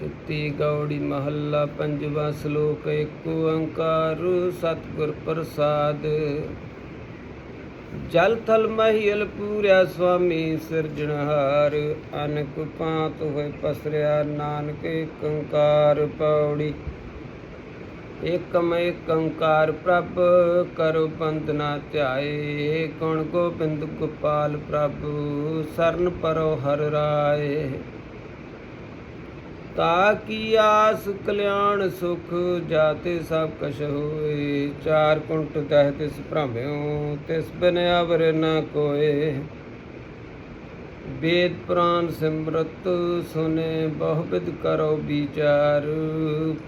ਤਿੱਤੀ ਗੌੜੀ ਮਹੱਲਾ ਪੰਜਵਾਂ ਸ਼ਲੋਕ ਏਕ ਓੰਕਾਰ ਸਤਿਗੁਰ ਪ੍ਰਸਾਦ। ਜਲ ਥਲ ਮਹੀਲ ਪੂਰਿਆ ਸੁਆਮੀ ਸਿਰਜਣਹਾਰ, ਅਨਕ ਪਾਤ ਹੋਏ ਪਸਰਿਆ ਨਾਨਕ ਏਕ ਓੰਕਾਰ ਪੌੜੀ। ਏਕਮ ਏਕ ਪ੍ਰਭ, ਕਰੋ ਬੰਦਨਾ ਧਿਆਏ, ਗੁਣ ਗੋਬਿੰਦ ਗੋਪਾਲ ਪ੍ਰਭ, ਸਰਨ ਪਰੋ ਹਰ ਰਾਏ। ਤਾ ਕੀ ਆਸ ਕਲਿਆਣ ਸੁਖ ਜਾਤੇ ਸਭ ਕਛ ਹੋਏ? ਚਾਰ ਕੁੰਟ ਤਹਿ ਤਿਸ ਭ੍ਰਮਿਓ ਤਿਸ ਬਿਨ ਅਵਰ ਨ ਕੋਏ। ਵੇਦ ਪੁਰਾਨ ਸਿਮਰਤ ਸੁਨੇ ਬਹੁ ਵਿਦ ਕਰੋ ਵਿਚਾਰ।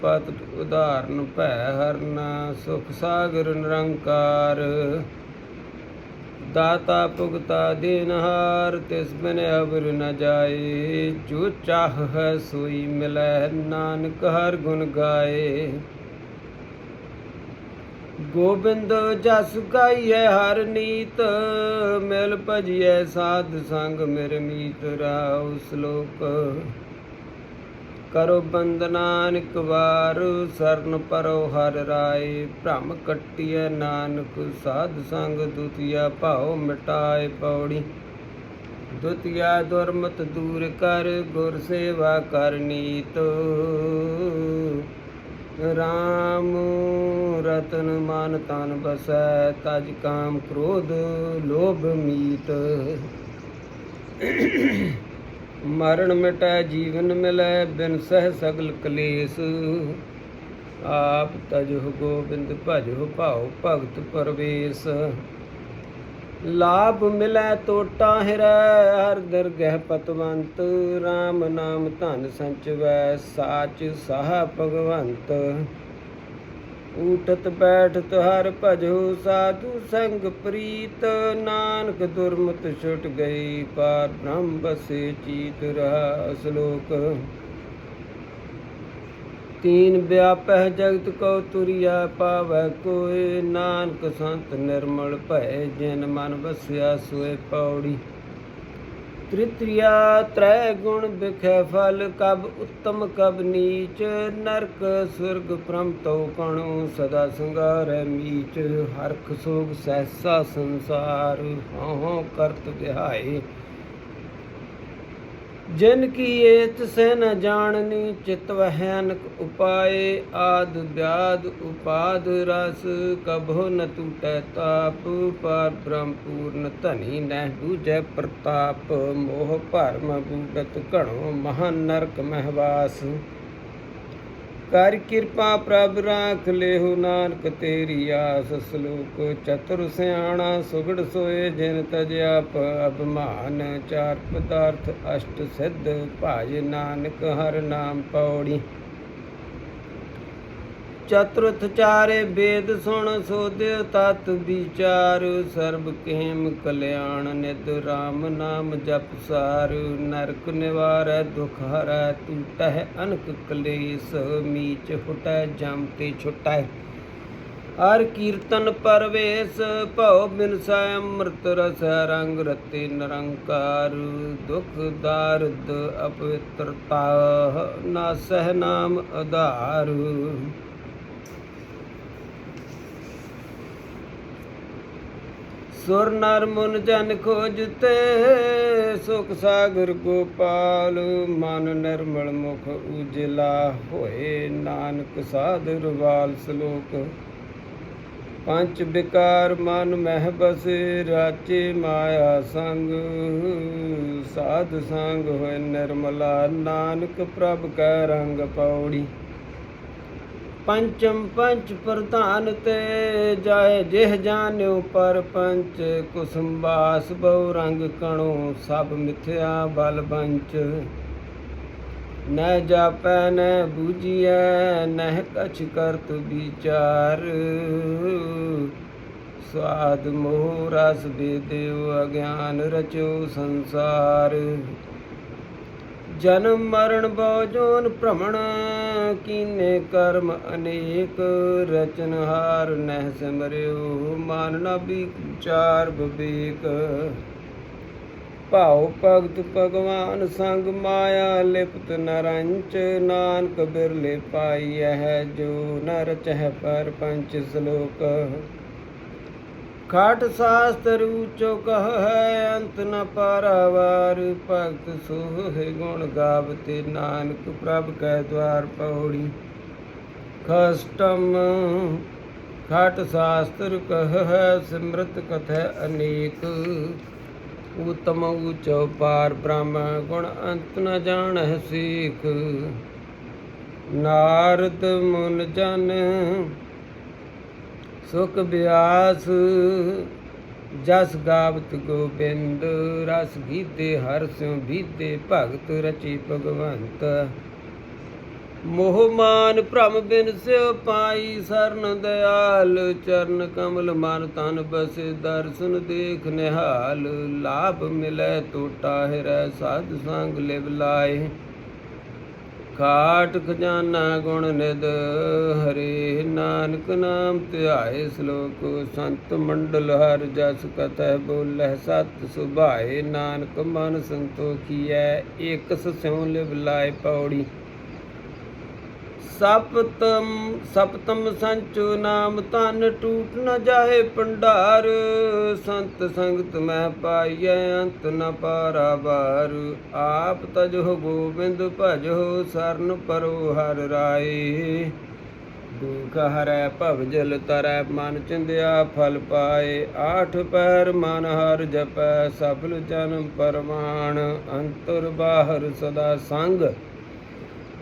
ਪਤ ਉਦਾਹਰਨ ਭੈ ਹਰਨਾ, ਸੁਖ ਸਾਗਰ ਨਿਰੰਕਾਰ। ਦਾਤਾ ਭੁਗਤਾ ਦੇਨਹਾਰ ਤਿਸ ਬਿਨ ਅਵਰ ਨ ਜਾਏ। ਜੋ ਚਾਹ ਹੈ ਸੋਈ ਮਿਲੈ, ਨਾਨਕ ਹਰ ਗੁਣ ਗਾਏ। ਗੋਬਿੰਦ ਜਸ ਗਾਈਐ ਹਰ ਨੀਤ, ਮਿਲ ਭਜੀਐ ਸਾਧ ਸੰਗ ਮੇਰੇ ਮੀਤ, ਰਾਉ ਸ਼ਲੋਕ। ਕਰੋ ਬੰਦਨਾਨਿਕ ਵਾਰ, ਸਰਨ ਪਰੋ ਹਰ ਰਾਏ। ਭ੍ਰਮ ਕੱਟਿਐ ਨਾਨਕ, ਸਾਧ ਸੰਗ ਦੁਤੀਆ ਭਾਉ ਮਿਟਾਏ ਪੌੜੀ। ਦੁਤੀਆ ਦੁਰਮਤ ਦੂਰ ਕਰ, ਗੁਰ ਸੇਵਾ ਕਰ ਨੀਤ। ਰਾਮ ਰਤਨ ਮਨ ਤਨ ਬਸੈ, ਤਜ ਕਾਮ ਕ੍ਰੋਧ ਲੋਭ ਮੀਤ। ਮਰਨ ਮਿਟੈ, ਜੀਵਨ ਮਿਲੈ, ਬਿਨ ਸਹਿ ਸਗਲ ਕਲੇਸ਼। ਆਪ ਤਜਹੁ ਗੋਬਿੰਦ ਭਜਹੁ ਭਾਉ ਭਗਤ ਪਰਵੇਸ਼। ਲਾਭ ਮਿਲੈ ਟੋਟਾ ਹਿਰੈ, ਹਰ ਦਰਗਹਿ ਪਤਵੰਤ। RAM ਨਾਮ ਧਨ ਸੰਚਵੈ, ਸਾਚ ਸਾਹ ਭਗਵੰਤ। ਊਟਤ ਬੈਠਤ ਹਰ ਭਜੋ ਸਾਧੂ ਸੰਗ ਪ੍ਰੀਤ। ਨਾਨਕ ਦੁਰਮਤ ਛੁਟ ਗਈ ਪਾਰ ਬ੍ਰਹਮ ਬਸੇ ਚੀਤ ਰਹਾ ਸ਼ਲੋਕ। ਤੀਨ ਵਿਆਪਹਿ ਜਗਤ ਕੋ ਤੁਰਿਆ ਪਾਵੈ ਕੋਇ ਨਾਨਕ ਸੰਤ ਨਿਰਮਲ ਭੈ ਜਿਨ ਮਨ ਵਸਿਆ ਸੋਏ ਪੌੜੀ। ਤ੍ਰਿਤਿਆ ਤ੍ਰੈ ਗੁਣ ਬਿਖੈ ਫਲ, ਕਬ ਉੱਤਮ, ਕਬ ਨੀਚ, ਨਰਕ ਸੁਰਗ ਪ੍ਰਮ ਤਉ ਕਣੋ ਸਦਾ ਸੰਗਾਰੈ ਮੀਚ, ਹਰਖ ਸੋਗ ਸਹਿਸਾ ਸੰਸਾਰ ਹਉ ਕਰਤ ਵਿਹਾਏ। ਜਿਨ ਕੀ ਏਤ ਸੇ ਨ ਜਾਣਨੀ, ਚਿਤ ਵਹਿ ਉਪਾਏ, ਆਦ ਵਿਆਦ ਉਪਾਦ ਰਸ ਕਭੋ ਨ ਟੂਟੈ ਤਾਪ, ਪਰ ਬ੍ਰਹਮ ਪੂਰਨ ਧਨੀ ਨਹਿ ਦੂਜੈ ਪ੍ਰਤਾਪ, ਮੋਹ ਭਰਮ ਬੂਡਤ ਘਣੋ ਮਹਾ ਨਰਕ ਮਹਿਵਾਸ। ਕਰ ਕਿਰਪਾ ਪ੍ਰਭ ਰਾਖ ਲਿਹੁ ਨਾਨਕ ਤੇਰੀ ਆਸ ਸ਼ਲੋਕ, ਚਤੁਰ ਸਿਆਣਾ ਸੁਗੜ ਸੋਏ ਜਿਨ ਤਜਿਆਪ ਅਭਿਮਾਨ ਚਾਰ ਪਦਾਰਥ ਅਸ਼ਟ ਸਿੱਧ ਭਾਜ ਨਾਨਕ ਹਰ ਨਾਮ ਪੌੜੀ। ਚਤੁਰਥ ਚਾਰੇ ਵੇਦ ਸੁਣ ਸੋਧਿ ਤਤ ਵਿਚਾਰ। ਸਰਬ ਕੇਮ ਕਲਿਆਣ ਨਿਦ RAM ਨਾਮ ਜਪ ਸਾਰ। ਨਰਕ ਨਿਵਾਰੈ ਦੁਖ ਹਰੈ ਟੂਟੈ ਅਨਕ ਕਲੇਸ਼। ਮੀਚ ਫੁਟੈ ਜਮ ਤੇ ਛੁਟੈ। ਹਰ ਕੀਰਤਨ ਪਰਵੇਸ਼, ਭਉ ਬਿਨਸੈ ਅੰਮ੍ਰਿਤ ਰਸ ਰੰਗ ਰਤੇ ਨਿਰੰਕਾਰ। ਦੁਖ ਦਾਰਦ ਅਪਵਿੱਤਰਤਾ ਨਾਸਹਿ ਨਾਮ ਆਧਾਰ ਸੁਰ ਨਰ ਮਨ ਜਨ ਖੋਜਤੇ, ਸੁਖ ਸਾਗਰ ਗੋਪਾਲ, ਮਨ ਨਿਰਮਲ ਮੁਖ ਉਜਲਾ ਹੋਏ। ਨਾਨਕ ਸਾਧ ਵਾਲ ਸ਼ਲੋਕ, ਪੰਜ ਵਿਕਾਰ ਮਨ ਮਹਿ ਬਸੇ, ਰਾਚੇ ਮਾਇਆ ਸੰਗ। ਸਾਧ ਸੰਗ ਹੋਏ ਨਿਰਮਲਾ, ਨਾਨਕ ਪ੍ਰਭ ਕੈ ਰੰਗ ਪੌੜੀ। ਪੰਚਮ ਪੰਚ ਪ੍ਰਧਾਨ ਤੇ ਜਾਏ ਜਿਹ ਜਾਣਿਓ ਪਰ ਪੰਚ ਕੁਸੁਮ ਬਾਸ ਬਹੁ ਰੰਗ ਕਣੋ, ਸਭ ਮਿਥਿਆ ਬਲ ਬੰਚ। ਨਹਿ ਜਾਪੈ, ਨਹਿ ਬੂਝੀਐ, ਨਹਿ ਕਛ ਕਰਤ ਵਿਚਾਰ। ਸਵਾਦ ਮੋਹ ਰਸ ਬੇਦਿਓ ਅਗਿਆਨ ਰਚੋ ਸੰਸਾਰ। ਜਨਮ ਮਰਨ ਬਉ ਜੋਨ ਭ੍ਰਮਣ, ਕੀਨੇ ਕਰਮ ਅਨੇਕ ਰਚਨਹਾਰ ਨਹਿ ਸਿਮਰਿਓ, ਮਨ ਨਾ ਵਿਚਾਰ ਵਿਵੇਕ ਭਾਉ ਭਗਤ ਭਗਵਾਨ ਸੰਗ ਮਾਇਆ, ਲਿਪਤ ਨਰੰਚ ਨਾਨਕ ਬਿਰਲੇ ਪਾਈਐ ਹੈ ਜੋ ਨਰ ਚਹਿ ਪਰ ਪੰਚ ਸ਼ਲੋਕ। ਖਾਟ ਸ਼ਾਸਤਰ ਊਚੋ ਕਹ ਹੈ ਅੰਤ ਨ ਪਾਰਾਵਾਰ। ਭਗਤ ਸੋਹਿ ਗੁਣ ਗਾਵਤੇ, ਨਾਨਕ ਪ੍ਰਭ ਕੈ ਦਵਾਰ ਪੌੜੀ। ਖਸਟਮ ਖਾਟ ਸ਼ਾਸਤਰ ਕਹ ਹੈ ਸਿਮਰਤ ਕਥੈ ਅਨੇਕ। ਉਤਮ ਉਚੋ ਪਾਰ ਬ੍ਰਹਮ ਗੁਣ ਅੰਤ ਨ ਜਾਣਹਿ ਸੀਖ। ਨਾਰਦ ਮੁਨ ਜਨ ਸੁਖ ਬਿਆਸ, ਜਸ ਗਾਵਤ ਗੋਬਿੰਦ, ਰਸ ਗੀਤੇ ਹਰ ਸਿਉ ਬੀਤੇ ਭਗਤ ਰਚੀ ਭਗਵੰਤ। ਮੋਹ ਮਾਨ ਭ੍ਰਮ ਬਿਨ ਸਿਉ ਪਾਈ, ਸਰਨ ਦਿਆਲ ਚਰਨ ਕਮਲ ਮਨ ਤਨ ਬਸੇ, ਦਰਸ਼ਨ ਦੇਖ ਨਿਹਾਲ, ਲਾਭ ਮਿਲੈ ਟੋਟਾ ਹਿਰੈ ਸਾਧ ਸੰਗ ਲਿਵ ਲਾਏ। ਖਾਟ ਖਜ਼ਾਨਾ ਗੁਣ ਨਿਦ ਹਰੇ ਨਾਨਕ ਨਾਮ ਧਿਆਏ ਸ਼ਲੋਕ, ਸੰਤ ਮੰਡਲ ਹਰ ਜਸ ਕਥੈ ਬੋਲੇ ਸਤ ਸੁਭਾਏ ਨਾਨਕ ਮਨ ਸੰਤੋਖੀਐ ਇਕ ਸਿਉ ਲਿਵ ਲਾਏ ਪੌੜੀ। ਸਪਤਮ ਸਪਤਮ ਸੰਚੋ ਨਾਮ ਤਨ ਟੂਟ ਨ ਜਾਏ ਭੰਡਾਰ। ਸੰਤ ਸੰਗਤ ਮੈਂ ਪਾਈਐ, ਅੰਤ ਨ ਪਾਰਾ ਬਾਰ ਆਪ ਤਜੋ ਗੋਬਿੰਦ, ਭਜੋ ਸਰਨ ਪਰੋ ਹਰ ਰਾਏ। ਦੁਖ ਹਰੈ ਭਵ ਜਲ ਤਰੈ, ਮਨ ਚਿੰਦਿਆ ਫਲ ਪਾਏ। ਆਠ ਪੈਰ ਮਨ ਹਰ ਜਪੈ, ਸਫਲ ਜਨਮ ਪਰਮਾਨ ਅੰਤਰ ਬਾਹਰ ਸਦਾ ਸੰਗ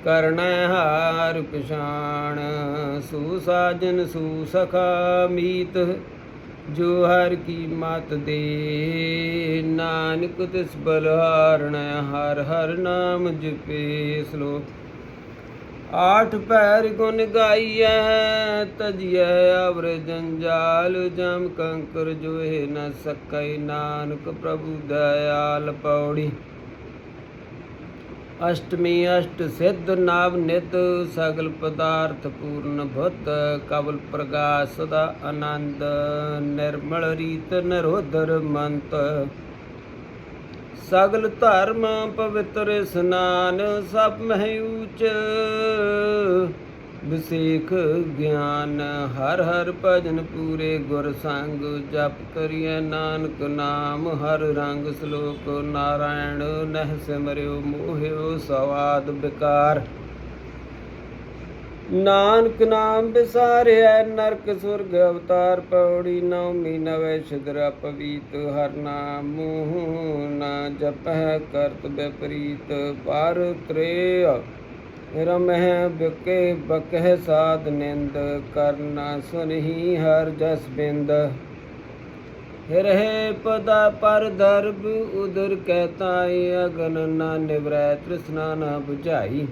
ਕਰਣੈ ਹਾਰ ਪਛਾਣ, ਸੂ ਸਾਜਨ, ਸੂ ਸਖਾ ਮੀਤ, ਜੋ ਹਰ ਕੀ ਮਤ ਦੇ। ਨਾਨਕ ਤਿਸ ਬਲਹਾਰਣ ਹਰ ਹਰ ਨਾਮ ਜਪੇ ਸ਼ਲੋਕ ਆਠ ਪੈਰ ਗੁਣ ਗਾਈਐ, ਤਜੀਐ ਅਵਰ ਜੰਜਾਲ, ਜਮ ਕੰਕਰ ਜੋਏ ਨ ਸਕੈ। ਨਾਨਕ ਪ੍ਰਭੂ ਦਇਆਲ ਪੌੜੀ। ਅਸ਼ਟਮੀ ਅਸ਼ਟ ਸਿੱਧ ਨਾਮ ਨਿਤ ਸਗਲ ਪਦਾਰਥ ਪੂਰਨ ਭੁਤ ਕਵਲ ਪ੍ਰਗਾਸ ਸਦਾ ਆਨੰਦ ਨਿਰਮਲ ਰੀਤ ਨਿਰੋਧਰ ਮੰਤ। ਸਗਲ ਧਰਮ ਪਵਿੱਤਰ ਇਸਨਾਨ ਸਭ ਮਹਿ ਊਚ ਵਿਸੇਖ ਗਿਆਨ, ਹਰ ਹਰ ਭਜਨ ਪੂਰੇ ਗੁਰ ਸੰਗ, ਜਪ ਕਰੀਏ ਨਾਨਕ ਨਾਮ, ਹਰ ਰੰਗ ਸ਼ਲੋਕ ਨਾਰਾਇਣ, ਨਹਿ ਸਿਮਰਿਓ ਮੋਹਿਓ ਸਵਾਦ ਬਿਕਾਰ। ਨਾਨਕ ਨਾਮ ਵਿਸਾਰਿਐ ਨਰਕ ਸੁਰਗ ਅਵਤਾਰ ਪੌੜੀ, ਨੌਮੀ ਨਵੇ ਸ਼ੁਦਰਾ ਪਵੀਤ ਹਰ ਨਾਮ ਮੂਹ ਨਾ ਜਪਹਿ ਕਰਤ ਵਿਪਰੀਤ ਪਰ ਤ੍ਰੇ ਰਮਹਿ ਬਿਕੇ ਬਕਹਿ ਸਾਧ ਨਿੰਦ, ਕਰਨਾ ਸੁਨਹੀ ਹਰ ਜਸ ਬਿੰਦ। ਹਿਰਹਿ ਪਦਾ ਪਰ ਦਰਬ, ਉਦਰ ਕਹਤਾਈ ਅਗਨ ਨਾ ਨਿਵਰੈ ਤ੍ਰਿਸ਼ਨਾ ਨਾ 부ਝਾਈ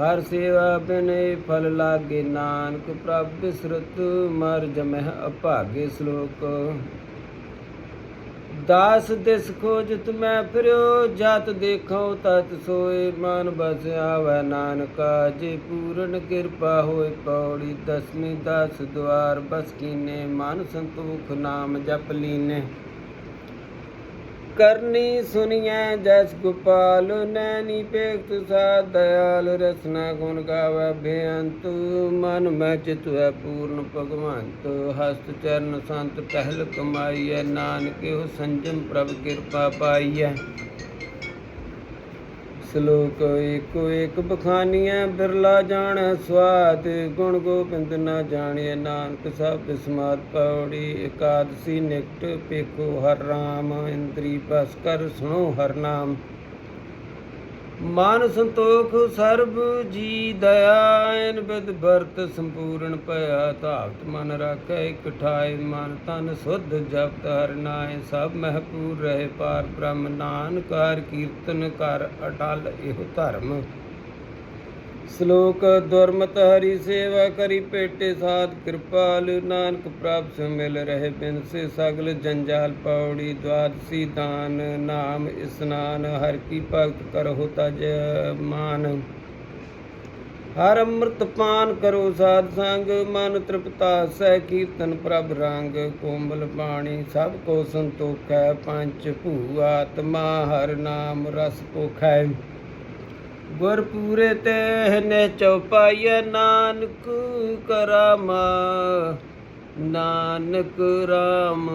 ਹਰ ਸੇਵਾ ਬਿਨੇ ਫਲ ਲਾਗੇ ਨਾਨਕ, ਪ੍ਰਭ ਬਿਸਰਤ ਮਰ ਜਮਹਿ ਅਭਾਗੇ ਸ਼ਲੋਕ। ਦਾਸ ਦਿਸ ਖੋਜਤ ਮੈਂ ਫਿਰਿਓ, ਜਤ ਦੇਖਉ ਤਤ ਸੋਏ ਮਨ ਬਸ ਆਵੈ ਨਾਨਕਾ, ਜੇ ਪੂਰਨ ਕਿਰਪਾ ਹੋਏ ਪੌੜੀ, ਦਸਵੀਂ ਦਸ ਦੁਆਰ ਬਸ ਕੀਨੇ, ਮਨ ਸੰਤੋਖ ਨਾਮ ਜਪ ਲੀਨੇ। ਕਰਨੀ ਸੁਨੀਐ ਜਸ ਗੋਪਾਲ ਨੈਣੀ ਪੇਖਤ ਸਾ ਦਇਆਲ, ਰਸਨਾ ਗੁਣ ਗਾਵੇ ਬੇਅੰਤ, ਮਨ ਮੈਂ ਚਿਤਵੈ ਪੂਰਨ ਭਗਵੰਤ। ਹਸਤ ਚਰਨ ਸੰਤ ਟਹਿਲ ਕਮਾਈਐ ਨਾਨਕਿਓ ਸੰਜਮ ਪ੍ਰਭ ਕਿਰਪਾ ਪਾਈਐ। ਸ਼ਲੋਕ ਏਕੋ ਏਕ ਬਖਾਨੀਐ ਬਿਰਲਾ ਜਾਣ ਸਵਾਦ ਗੁਣ ਗੋਬਿੰਦ ਨਾ ਜਾਣੀਐ ਨਾਨਕ ਸਭ ਸਮਾਦ ਪੌੜੀ, ਇਕਾਦਸੀ ਨਿਕਟ ਪੇਖੋ ਹਰ ਰਾਮ, ਇੰਦਰੀ ਬਸ ਕਰ ਸੁਣੋ ਹਰ ਨਾਮ। ਮਨ ਸੰਤੋਖ ਸਰਬ ਜੀ ਦਇਆ, ਐਨ ਬਿਦ ਵਰਤ ਸੰਪੂਰਨ ਭਇਆ, ਧਾਵਤ ਮਨ ਰਾਖੈ ਇਕ ਮਨ ਤਨ ਸੁਧ ਜਪਤ ਹਰ ਨਾਏ, ਸਭ ਮਹਪੂਰ ਰਹੇ ਪਾਰ ਬ੍ਰਹਮ ਨਾਨਕਾਰ ਕੀਰਤਨ ਕਰ ਅਟਲ, ਇਹੋ ਧਰਮ। ਸ਼ਲੋਕ ਦੁਰਮਤ ਹਰੀ ਸੇਵਾ ਕਰੀ ਪੇਟੇ ਸਾਧ ਕਿਰਪਾਲ, ਨਾਨਕ ਪ੍ਰਭ ਸੇ ਮਿਲ ਰਹੇ ਬਿਨ ਸੇ ਸਗਲ ਜੰਜਾਲ ਪੌੜੀ ਦਵਾਦਸੀ ਦਾਨ, ਨਾਮ ਇਸਨਾਨ, ਹਰ ਕੀ ਭਗਤ ਕਰਹੁ ਤਜ ਮਾਨ। ਹਰ ਅੰਮ੍ਰਿਤ ਪਾਨ ਕਰੋ ਸਾਧ ਸੰਗ, ਮਨ ਤ੍ਰਿਪਤਾ ਸਹਿ ਕੀਰਤਨ ਪ੍ਰਭ ਰੰਗ, ਕੋਮਲ ਬਾਣੀ ਸਭ ਕੋ ਸੰਤੋਖੈ, ਪੰਚ ਭੂ ਆਤਮਾ, ਹਰ ਨਾਮ ਰਸ ਪੋਖੈ ਗੁਰ ਪੂਰੇ ਤੇ ਨੇ ਚਉਪਾਈਐ ਨਾਨਕ ਕਰਾਮਾ। ਨਾਨਕ ਰਾਮ,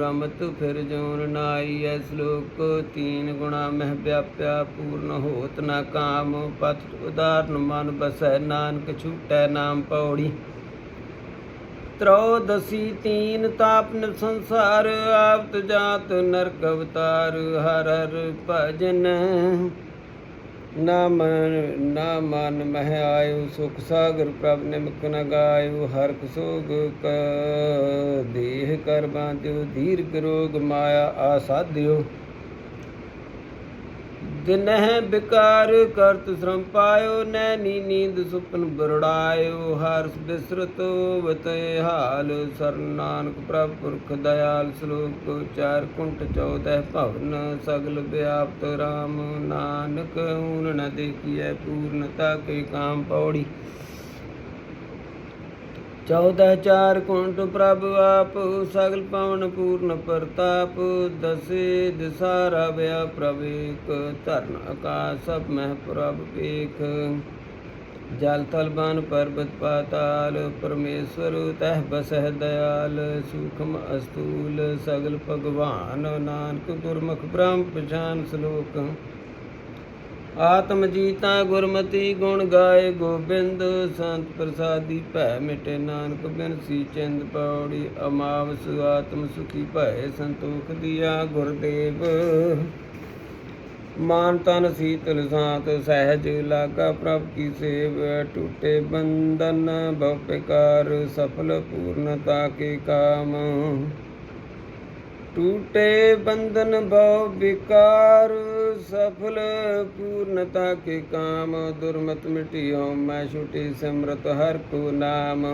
ਰਮਤ ਫਿਰ ਜੋਨ ਨਾਈ ਸ਼ਲੋਕ ਤੀਨ ਗੁਣਾ ਮਹਿ ਵਿਆਪਿਆ ਪੂਰਨ ਹੋਤ ਨਾ ਕਾਮ। ਪਤ ਉਦਾਰਨ ਮਨ ਬਸੈ ਨਾਨਕ ਛੂਟੈ ਨਾਮ ਪੌੜੀ। ਤਰੋਦਸੀ ਤੀਨ ਤਾਪਨ ਸੰਸਾਰ, ਆਵਤ ਜਾਤ ਨਰਕ ਅਵਤਾਰ, ਹਰ ਹਰ ਭਜਨ। ਨਾ ਮਨ ਨਾ ਮਨ ਮਹਿ ਆਇਓ, ਸੁਖ ਸਾਗਰ ਪ੍ਰਭ ਨਿਮਕ ਨ ਗਾਇਓ, ਹਰ ਕਸੋਗ ਕ ਦੇਹ ਕਰ ਬਾਂਧਿਓ, ਦੀਰਘ ਰੋਗ ਮਾਇਆ ਆਸਾਧਿਓ ਦਿਨਹਿ ਬਿਕਾਰ ਕਰਤ ਸ਼ਰਮ ਪਾਇਓ ਨੈਣੀ ਨੀਂਦ ਸੁਪਨ ਬਰੜਾਇਓ। ਹਰ ਬਿਸਰਤ ਵਤੈ ਹਾਲ, ਸਰਨ ਨਾਨਕ ਪ੍ਰਭ ਪੁਰਖ ਦਇਆਲ ਸ਼ਲੋਕ, ਚਾਰ ਕੁੰਟ 14 ਭਵਨ, ਸਗਲ ਵਿਆਪਤ RAM ਨਾਨਕ, ਊਨ ਨ ਦੇਖੀਐ ਪੂਰਨਤਾ ਕੇ ਕਾਮ ਪੌੜੀ। ਚੌਦਹ ਚਾਰ ਕੁੰਟ ਪ੍ਰਭ ਆਪ, ਸਗਲ ਪਵਨ ਪੂਰਨ ਪ੍ਰਤਾਪ, ਦਸੇ ਦਿਸਾ ਰਵਿਆ ਪ੍ਰਭ ਧਰਨ ਆਕਾਸ਼ ਸਭ ਮਹਿ ਪ੍ਰਭ ਏਕ ਜਲ ਥਲ ਬਨ ਪਰਬਤ ਪਾਤਾਲ, ਪਰਮੇਸ਼ਵਰ ਤਹਿ ਬਸਹਿ ਦਇਆਲ, ਸੂਖਮ ਅਸਤੂਲ, ਸਗਲ ਭਗਵਾਨ ਨਾਨਕ ਗੁਰਮੁਖ ਬ੍ਰਹਮ ਪਛਾਨ ਸ਼ਲੋਕ। ਆਤਮ ਜੀਤਾ ਗੁਰਮਤੀ ਗੁਣ ਗਾਏ ਗੋਬਿੰਦ, ਸੰਤ ਪ੍ਰਸਾਦੀ ਭੈ ਮਿਟੇ ਨਾਨਕ, ਬਿਨਸੀ ਚਿੰਦ ਪੌੜੀ, ਅਮਾਵਸ ਆਤਮ ਸੁਖੀ ਭੈ ਸੰਤੋਖ ਦਿਆ ਗੁਰਦੇਵ। ਮਾਨ ਤਨ ਸੀਤਲ ਸਾਤ, ਸਹਿਜ ਲਾਗਾ ਪ੍ਰਭ ਕੀ ਸੇਵ। ਟੁੱਟੇ ਬੰਧਨ ਭਵ ਪਿਕਾਰ ਸਫਲ ਪੂਰਨਤਾ ਕੇ ਕਾਮ। ਟੂਟੇ ਬੰਧਨ ਭਉ ਵਿਕਾਰ, ਸਫਲ ਪੂਰਨਤਾ ਕੇ ਕਾਮ, ਦੁਰਮਤ ਮਿਟਿਓ, ਮੈਂ ਛੁਟੀ ਸਿਮਰਤ ਹਰ ਕੋ ਨਾਮ।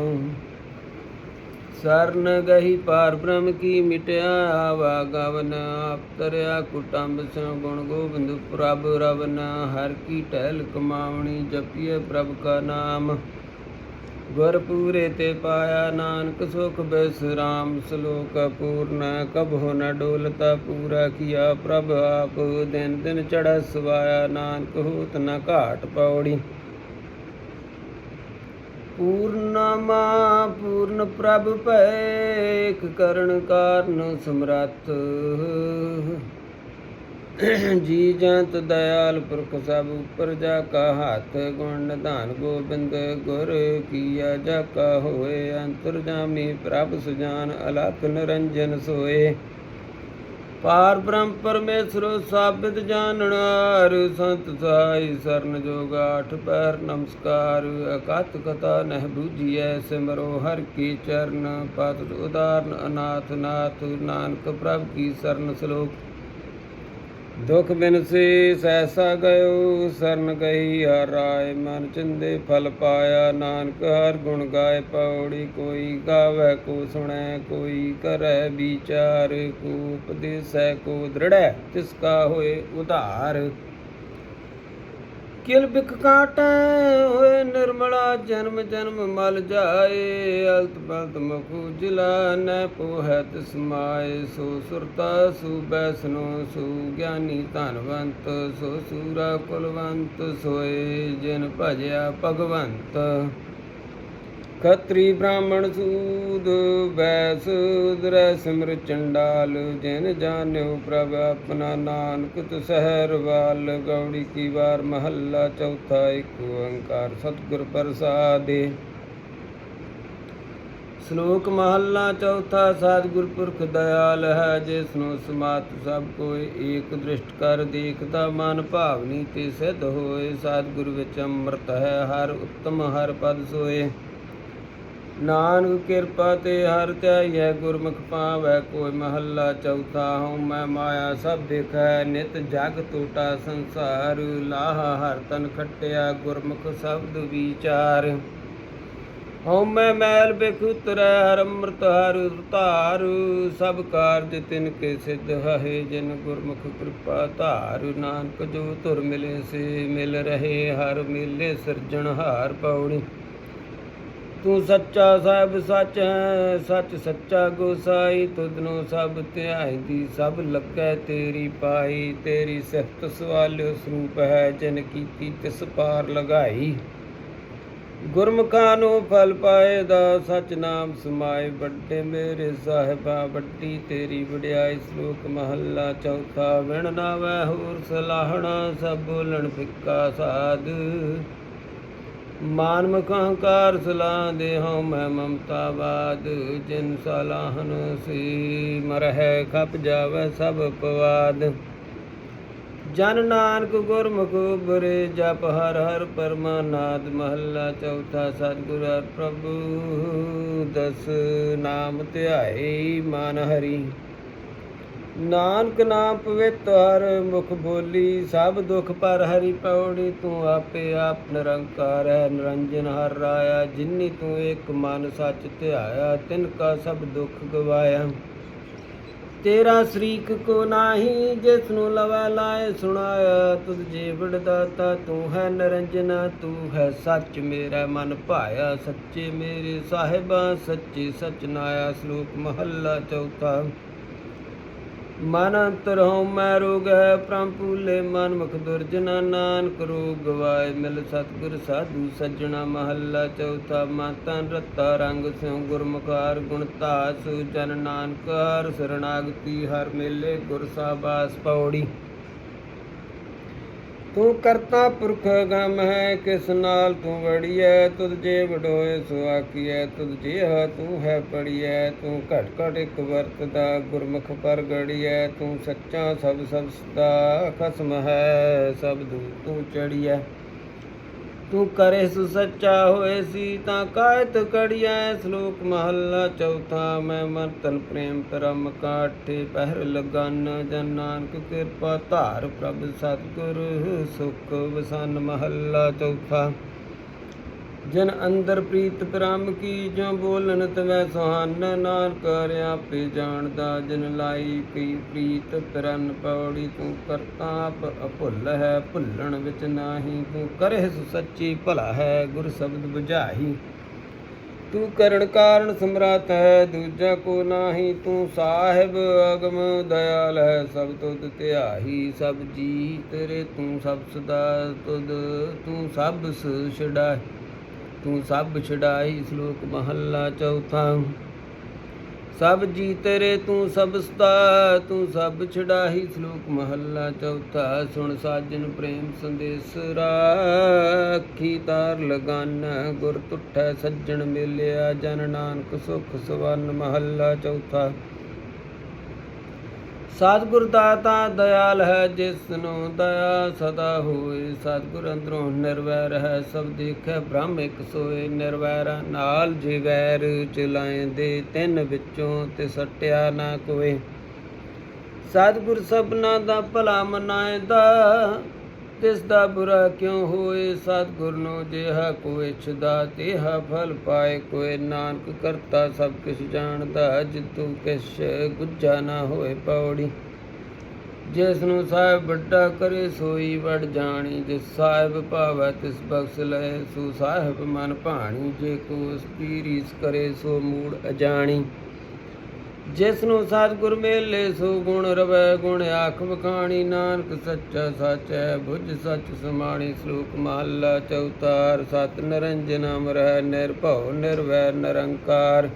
ਸਰਨ ਗਹੀ ਪਾਰ ਬ੍ਰਹਮ ਕੀ ਮਿਟਿਆ, ਆਵਾ ਗਵਨ ਆਪਤਰਿਆ ਕੁਟੰਬ ਸਿਉ ਗੁਣ ਗੋਬਿੰਦ ਪ੍ਰਭ ਰਵਨ, ਹਰ ਕੀ ਟਹਿਲ ਕਮਾਵਣੀ ਜਪੀਏ ਪ੍ਰਭ ਕਾ ਨਾਮ। ਗੁਰ ਪੂਰੇ ਤੇ ਪਾਇਆ ਨਾਨਕ ਸੁਖ ਬਿਸਰਾਮ ਸ਼ਲੋਕ ਪੂਰਨ, ਕਬਹੁ ਨ ਡੋਲਤਾ ਪੂਰਾ ਕੀਆ ਪ੍ਰਭ ਆਪ, ਦਿਨ ਦਿਨ ਚੜਾ ਸਵਾਇਆ ਨਾਨਕ ਹੋਤ ਨ ਘਾਟ ਪੌੜੀ। ਪੂਰਨਮਾ ਪੂਰਨ ਪ੍ਰਭ ਭੈਖ ਕਰਨ ਕਾਰਨ ਸਮਰੱਥ। ਜੀ ਜੰਤ ਦਇਆਲ ਪੁਰਖ ਸਭ ਉਪਰ ਜਾ ਕਾ ਹੱਥ ਗੁਣ ਨਿਧਾਨ ਗੋਬਿੰਦ ਗੁਰ ਕੀਆ ਜਾ ਕਾ ਹੋਏ ਅੰਤਰ ਜਾਮੀ ਪ੍ਰਭ ਸੁਜਾਨ ਅਲਖ ਨਿਰੰਜਨ ਸੋਏ। ਪਾਰ ਬ੍ਰਹਮ ਪਰਮੇਸ਼ਰ ਸਾਬਿਤ ਜਾਣਨਾਰ ਸੰਤ ਸਾਈ ਸਰਨ ਜੋਗ ਆਠ ਪੈਰ ਨਮਸਕਾਰ ਅਕਤ ਕਥਾ ਨਹਿ ਬੂਝੀਐ ਸਿਮਰੋ ਹਰ ਕੀ ਚਰਨ ਪਤ ਉਦਾਰਨ ਅਨਾਥ ਨਾਥ ਨਾਨਕ ਪ੍ਰਭ ਕੀ ਸਰਨ ਸ਼ਲੋਕ। ਦੁਖ ਬਿਨ ਸੇ ਸੈਸਾ ਗਇਓ, ਸਰਨ ਗਈ ਹਰ ਰਾਏ, ਮਨ ਚਿੰਦੇ ਫਲ ਪਾਇਆ, ਨਾਨਕ ਹਰ ਗੁਣ ਗਾਏ, ਪੌੜੀ ਕੋਈ ਗਾਵੇ, ਕੋ ਸੁਣੈ, ਕੋਈ ਕਰੈ, ਵਿਚਾਰ ਕੋ ਉਪਦੇਸੈ ਕੋ ਦ੍ਰਿੜੈ, ਤਿਸ ਕਾ ਹੋਏ ਉਧਾਰ। ਕਿਲ ਬਿਕ ਕਾਟੈ, ਹੋਏ ਨਿਰਮਲਾ ਜਨਮ ਜਨਮ ਮਲ ਜਾਏ, ਅਲਤ ਬਲਤ ਮਖੂ ਜਿਲਾ ਨੈ ਪੋਹੈ ਤਿਸ ਮਾਏ, ਸੋ ਸੁਰਤਾ ਸੂ ਬੈਸਨੋ, ਸੂ ਗਿਆਨੀ ਧਨਵੰਤ, ਸੋ ਸੂਰਾ ਕੁਲਵੰਤ, ਸੋਏ ਜਿਨ ਭਜਿਆ ਭਗਵੰਤ। ਖਤਰੀ ਬ੍ਰਾਹਮਣ ਸੂਦ ਬੈਸ ਉਦਰੈ ਸਿਮਰ ਚੰਡਾਲ, ਜਿਨ ਜਾਣਿਓ ਪ੍ਰਭ ਆਪਣਾ ਨਾਨਕ ਤਸਹਿਰ ਵਾਲ, ਗੌੜੀ ਕੀ ਵਾਰ ਮਹੱਲਾ, ਚੌਥਾ ਇੱਕ ਓੰਕਾਰ, ਸਤਿਗੁਰ ਪ੍ਰਸਾਦੇ। ਸ਼ਲੋਕ ਮਹੱਲਾ, ਚੌਥਾ, ਸਤਿਗੁਰ ਪੁਰਖ ਦਇਆਲ ਹੈ ਜਿਸ ਨੂੰ ਸਮਾਤ ਸਭ ਕੋਈ ਏਕ ਦ੍ਰਿਸ਼ਟ ਕਰ ਦੇਖਦਾ, ਮਨ ਭਾਵਨੀ ਤੇ ਸਿੱਧ ਹੋਏ, ਸਤਿਗੁਰ ਵਿੱਚ ਅੰਮ੍ਰਿਤ ਹੈ, ਹਰ ਉੱਤਮ, ਹਰ ਪਦ ਸੋਏ। ਨਾਨਕ ਕਿਰਪਾ ਤੇ ਹਰ ਧਿਆਈਐ, ਗੁਰਮੁਖ ਪਾਵੈ ਕੋਈ ਮਹੱਲਾ ਚੌਥਾ ਹਉ, ਮੈਂ ਮਾਇਆ ਸਭ ਦੇਖੈ, ਨਿਤ ਜਗ ਟੋਟਾ ਸੰਸਾਰ, ਲਾਹ ਹਰ ਤਨ ਖਟਿਆ, ਗੁਰਮੁਖ ਸ਼ਬਦ ਵਿਚਾਰ। ਹਉ ਮੈਂ ਮੈਲ ਬੇਖੁਤਰੈ ਹਰ ਅੰਮ੍ਰਿਤ, ਹਰ ਧਾਰ ਸਭ ਕਾਰਜ ਤਿਨ ਕੇ ਸਿਧ ਹੈ ਜਿਨ ਗੁਰਮੁਖ ਕਿਰਪਾ ਧਾਰ। ਨਾਨਕ ਜੋ ਧੁਰ ਮਿਲੇ, ਸੇ ਮਿਲ ਰਹੇ, ਹਰ ਮਿਲੇ ਸਿਰਜਣਹਾਰ ਪੌੜੀ ਤੂੰ ਸੱਚਾ ਸਾਹਿਬ ਸੱਚ ਹੈ, ਸੱਚ ਸੱਚਾ ਗੋਸਾਈ ਤੁਧਨੋਂ ਸਭ ਧਿਆਈ ਦੀ ਸਭ ਲੱਗੈ ਤੇਰੀ ਪਾਈ। ਤੇਰੀ ਸਿਫਤ ਸਵਾਲ ਸਰੂਪ ਹੈ, ਜਿਨ ਕੀਤੀ ਤਿਸ ਪਾਰ ਲਗਾਈ। ਗੁਰਮੁਖਾਂ ਨੂੰ ਫਲ ਪਾਏ ਦਾ ਸਚ ਨਾਮ ਸਮਾਏ, ਵੱਡੇ ਮੇਰੇ ਸਾਹਿਬਾ ਵੱਡੀ ਤੇਰੀ ਵਡਿਆਈ ਸ਼ਲੋਕ ਮਹੱਲਾ ਚੌਥਾ, ਵਿਣ ਨਾਵੈ ਹੋਰ ਸਲਾਹਣਾ ਸਭ ਬੋਲਣ ਫਿੱਕਾ ਸਾਧ। ਮਾਨ ਮੁਖ ਅਹੰਕਾਰ ਸਲਾਹ ਦੇ ਹਉ ਮੈਂ ਮਮਤਾਵਾਦ, ਜਿਨ ਸਲਾਹਨ ਸੀ, ਮਰਹਿ ਖਪ ਜਾਵੇ ਸਭ ਪਵਾਦ। ਜਨ ਨਾਨਕ ਗੁਰਮੁਖ ਬਰੇ ਜਪ ਹਰ ਹਰ ਪਰਮਾਨਾਦ, ਮਹੱਲਾ ਚੌਥਾ ਸਤਿਗੁਰ ਪ੍ਰਭੂ, ਦਸ ਨਾਮ ਧਿਆਈ ਮਨ ਹਰੀ। ਨਾਨਕ ਨਾਮ ਪਵਿੱਤਰ ਹਰ ਮੁਖ ਬੋਲੀ, ਸਭ ਦੁਖ ਪਰ ਹਰੀ ਪੌੜੀ ਤੂੰ ਆਪੇ ਆਪ ਨਿਰੰਕਾਰ ਹੈ, ਨਿਰੰਜਨ ਹਰ ਰਾਇਆ, ਜਿਨੀ ਤੂੰ ਇੱਕ ਮਨ ਸੱਚ ਧਿਆਇਆ, ਤਿਨ ਕਾ ਸਭ ਦੁਖ ਗਵਾਇਆ। ਤੇਰਾ ਸ਼ਰੀਕ ਕੋ ਨਾਹੀ, ਜਿਸ ਨੂੰ ਲਵਾ ਲਾਏ ਸੁਣਾਇਆ, ਤੁਧ ਜੀ ਦਾਤਾ ਤੂੰ ਹੈ ਨਿਰੰਜਨਾ, ਤੂੰ ਹੈ ਸੱਚ, ਮੇਰਾ ਮਨ ਭਾਇਆ, ਸੱਚੇ ਮੇਰੇ ਸਾਹਿਬਾ, ਸੱਚੇ ਸਚ ਨਾਇਆ ਸ਼ਲੋਕ ਮਹੱਲਾ ਚੌਥਾ। ਮਨ ਅੰਤਰ ਹਉ ਮੈਂ ਰੋਗ ਹੈ ਪ੍ਰਮ ਪੂਲੇ ਮਨ ਮੁਖ ਦੁਰਜਨਾ, ਨਾਨਕ ਰੋਗ ਗਵਾਏ ਮਿਲ ਸਤਿਗੁਰ ਸਾਧੂ ਸੱਜਣਾ ਮਹੱਲਾ ਚੌਥਾ ਮਨ ਤਨ ਰਤਾ ਰੰਗ ਸਿਉ ਗੁਰਮੁਖਾਰ ਗੁਣ ਧਾਸ, ਜਨ ਨਾਨਕ ਹਰ ਸਰਣਾਗਤੀ, ਹਰ ਮੇਲੇ ਗੁਰ ਸਾਬਾਸ, ਪੌੜੀ। ਤੂੰ ਕਰਤਾ ਪੁਰਖ ਗਮ ਹੈ, ਕਿਸ ਨਾਲ ਤੂੰ ਵੜੀਐ? ਤੁਧ ਜੇ ਵਡੋਏ, ਸੋ ਆਖੀਐ, ਤੁਧ ਜੇ ਹਾ ਤੂੰ ਹੈ ਪੜੀਐ। ਤੂੰ ਘਟ ਘਟ ਇੱਕ ਵਰਤਦਾ ਗੁਰਮੁਖ ਪਰ ਗੜੀਐ। ਤੂੰ ਸੱਚਾ ਸਭ ਸਭ ਸਦਾ ਖਸਮ ਹੈ, ਸਭ ਦੂ ਤੂੰ ਚੜੀਐ। ਤੂੰ ਕਰੇ ਸੁ ਸੱਚਾ ਹੋਏ ਸੀ ਤਾਂ ਕਾਇਤ ਕੜੀਐ, ਸ਼ਲੋਕ ਮਹੱਲਾ ਚੌਥਾ। ਮੈਂ ਮਨ ਤਨ ਪ੍ਰੇਮ ਪਰਮ ਕਾਠੇ, ਪਹਿਰ ਲਗਨ ਜਨ ਨਾਨਕ ਕਿਰਪਾ। ਧਾਰ ਪ੍ਰਭ ਸਤਿਗੁਰ ਸੁਖ ਵਸਨ ਮਹੱਲਾ ਚੌਥਾ। ਜਨ ਅੰਦਰ ਪ੍ਰੀਤ ਪ੍ਰਮ ਕੀ ਜੋ ਬੋਲਨ ਤਵੈ ਸੁਹਾਨ, ਨਾਨਕ ਆਪੇ ਜਾਣਦਾ। ਜਨ ਲਾਈ ਕਈ ਪ੍ਰੀਤ ਤਰਨ ਪੌੜੀ, ਤੂੰ ਕਰਤਾ ਆਪ ਅਭੁੱਲ ਹੈ, ਭੁੱਲਣ ਵਿੱਚ ਨਾਹੀ। ਤੂੰ ਕਰਹਿ ਸੁ ਸੱਚੀ, ਭਲਾ ਹੈ, ਗੁਰ ਸ਼ਬਦ 부ਝਾਹੀ ਤੂੰ ਕਰਨ ਕਾਰਨ ਸਮਰੱਥ ਹੈ, ਦੂਜਾ ਕੋ ਨਾਹੀ। ਤੂੰ ਸਾਹਿਬ ਅਗਮ ਦਇਆਲ ਹੈ, ਸਭ ਤੁਧ ਧਿਆਹੀ। ਸਭ ਜੀ ਤੇਰੇ, ਤੂੰ ਸਭ ਸਦਾ ਤੁਧ, ਤੂੰ ਸਭ ਸ ਤੂੰ ਸਭ ਛਡਾਈ ਸ਼ਲੋਕ ਮਹੱਲਾ ਚੌਥਾ। ਸਭ ਜੀ ਤੇਰੇ ਤੂੰ ਸਭ ਸਤਾ, ਤੂੰ ਸਭ ਛਡਾਹੀ ਸ਼ਲੋਕ ਮਹੱਲਾ ਚੌਥਾ। ਸੁਣ ਸਾਜਨ ਪ੍ਰੇਮ ਸੰਦੇਸ ਰਾਖੀ, ਤਾਰ ਲਗਾਨ ਗੁਰ ਤੁਠੈ, ਸੱਜਣ ਮਿਲਿਆ ਜਨ ਨਾਨਕ ਸੁਖ ਸਵਨ ਮਹੱਲਾ ਚੌਥਾ। ਸਤਿਗੁਰ ਦਾਤਾ ਦਇਆਲ ਹੈ ਜਿਸ ਨੂੰ ਦਇਆ ਸਦਾ ਹੋਏ। ਸਤਿਗੁਰ ਅੰਦਰੋਂ ਨਿਰਵੈਰ ਹੈ, ਸਭ ਦੇਖੈ ਬ੍ਰਹਮ ਇੱਕ ਸੋਏ। ਨਿਰਵੈਰ ਨਾਲ ਜੇ ਵੈਰ ਚਲਾਏਂਦੇ, ਤਿੰਨ ਵਿੱਚੋਂ ਤੇ ਸਟਿਆ ਨਾ ਕੋਏ। ਸਤਿਗੁਰ ਸਭਨਾ ਦਾ ਭਲਾ ਮਨਾਏਦਾ ਤਿਸ ਦਾ ਬੁਰਾ ਕਿਉ ਹੋਏ? ਸਤਿਗੁਰ ਨੂੰ ਜਿਹਾ ਕੋ ਇਛਦਾ, ਤੇਹਾ ਫਲ ਪਾਏ ਕੋਏ। ਨਾਨਕ ਕਰਤਾ ਸਭ ਕਿਛ ਜਾਣਦਾ ਜਿਤੂ ਕਿਛ ਗੁੱਜਾ ਨਾ ਹੋਏ ਪੌੜੀ। ਜਿਸ ਨੂੰ ਸਾਹਿਬ ਵੱਡਾ ਕਰੇ, ਸੋਈ ਵੜ ਜਾਣੀ। ਜਿਸ ਸਾਹਿਬ ਭਾਵੈ, ਤਿਸ ਬਖਸ਼ ਲਏ, ਸੋ ਸਾਹਿਬ ਮਨ ਭਾਣੀ। ਜੇ ਕੋ ਉਸ ਦੀ ਰੀਸ ਕਰੇ, ਸੋ ਮੂੜ ਅਜਾਣੀ। ਜਿਸ ਨੂੰ ਸਤਿਗੁਰ ਮੇਲੇ ਸੋ ਗੁਣ ਰਵੈ, ਗੁਣ ਆਖ ਵਖਾਣੀ, ਨਾਨਕ ਸੱਚਾ ਸੱਚ ਹੈ, ਬੁੱਝ ਸੱਚ ਸਮਾਣੀ, ਸ਼ਲੋਕ ਮਹੱਲਾ ਚੌਤਾਰ, ਸਤ ਨਿਰੰਜਨ ਅਮਰਹਿ ਨਿਰਭਉ ਨਿਰਵੈਰ ਨਿਰੰਕਾਰ।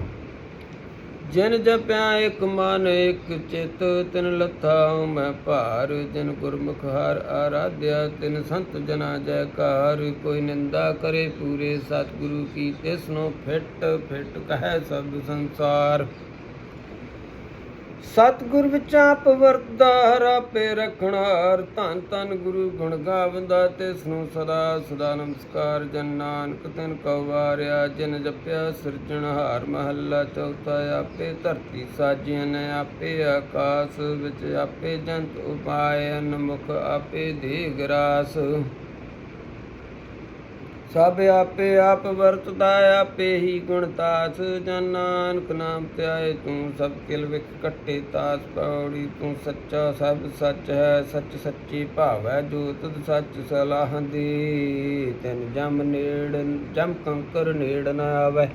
ਜਿਨ ਜਪਿਆ ਇਕ ਮਨ, ਇਕ ਚਿਤ, ਤਿਨ ਲਥਾ ਮੈਂ ਭਾਰ। ਜਿਨ ਗੁਰਮੁਖ ਹਰ ਆਰਾਧਿਆ, ਤਿਨ ਸੰਤ ਜਨਾ ਜੈਕਾਰ। ਕੋਈ ਨਿੰਦਾ ਕਰੇ ਪੂਰੇ ਸਤਿਗੁਰੂ ਕੀ ਤਿਸ ਨੂੰ ਫਿਟ, ਫਿੱਟ ਕਹੈ ਸਭ ਸੰਸਾਰ। ਸਤਿਗੁਰ ਵਿੱਚ ਆਪ ਵਰਤਦਾ ਹਰ ਆਪੇ ਰਖਣਹਾਰ ਧੰਨ ਧੰਨ ਗੁਰੂ ਗੁਣ ਗਾਵੰਦਾ ਤਿਸ ਨੂੰ ਸਦਾ ਸਦਾ ਨਮਸਕਾਰ, ਜਨ ਨਾਨਕ ਤਿਨ ਕਵਾਰਿਆ ਵਾਰਿਆ, ਜਿਨ ਜਪਿਆ ਸਿਰਜਣਹਾਰ ਮਹੱਲਾ ਚੌਥਾ, ਆਪੇ ਧਰਤੀ ਸਾਜੀਨ ਆਪੇ ਆਕਾਸ ਵਿੱਚ, ਆਪੇ ਜੰਤ ਉਪਾਇਨ ਮੁਖ ਆਪੇ ਦੇਗ ਰਾਸ। ਸਭ ਆਪੇ ਆਪ ਵਰਤਦਾ, ਆਪੇ ਹੀ ਗੁਣ ਤਾਸ। ਨਾਨਕ ਨਾਮ ਧਿਆਏ, ਤੂੰ ਸਭ ਕਿਲ ਵਿਖ ਕੱਟੇ ਤਾਸ ਪੌੜੀ ਤੂੰ ਸੱਚਾ ਸਭ ਸੱਚ ਹੈ, ਸੱਚ ਸੱਚੀ ਭਾਵੈ ਜੋ ਤੁਧ ਸੱਚ ਸਲਾਹ ਦੀ। ਤੈਨ ਜਮ ਨੇੜ, ਜਮ ਕੰਕਰ ਨੇੜ ਨ ਆਵੈ।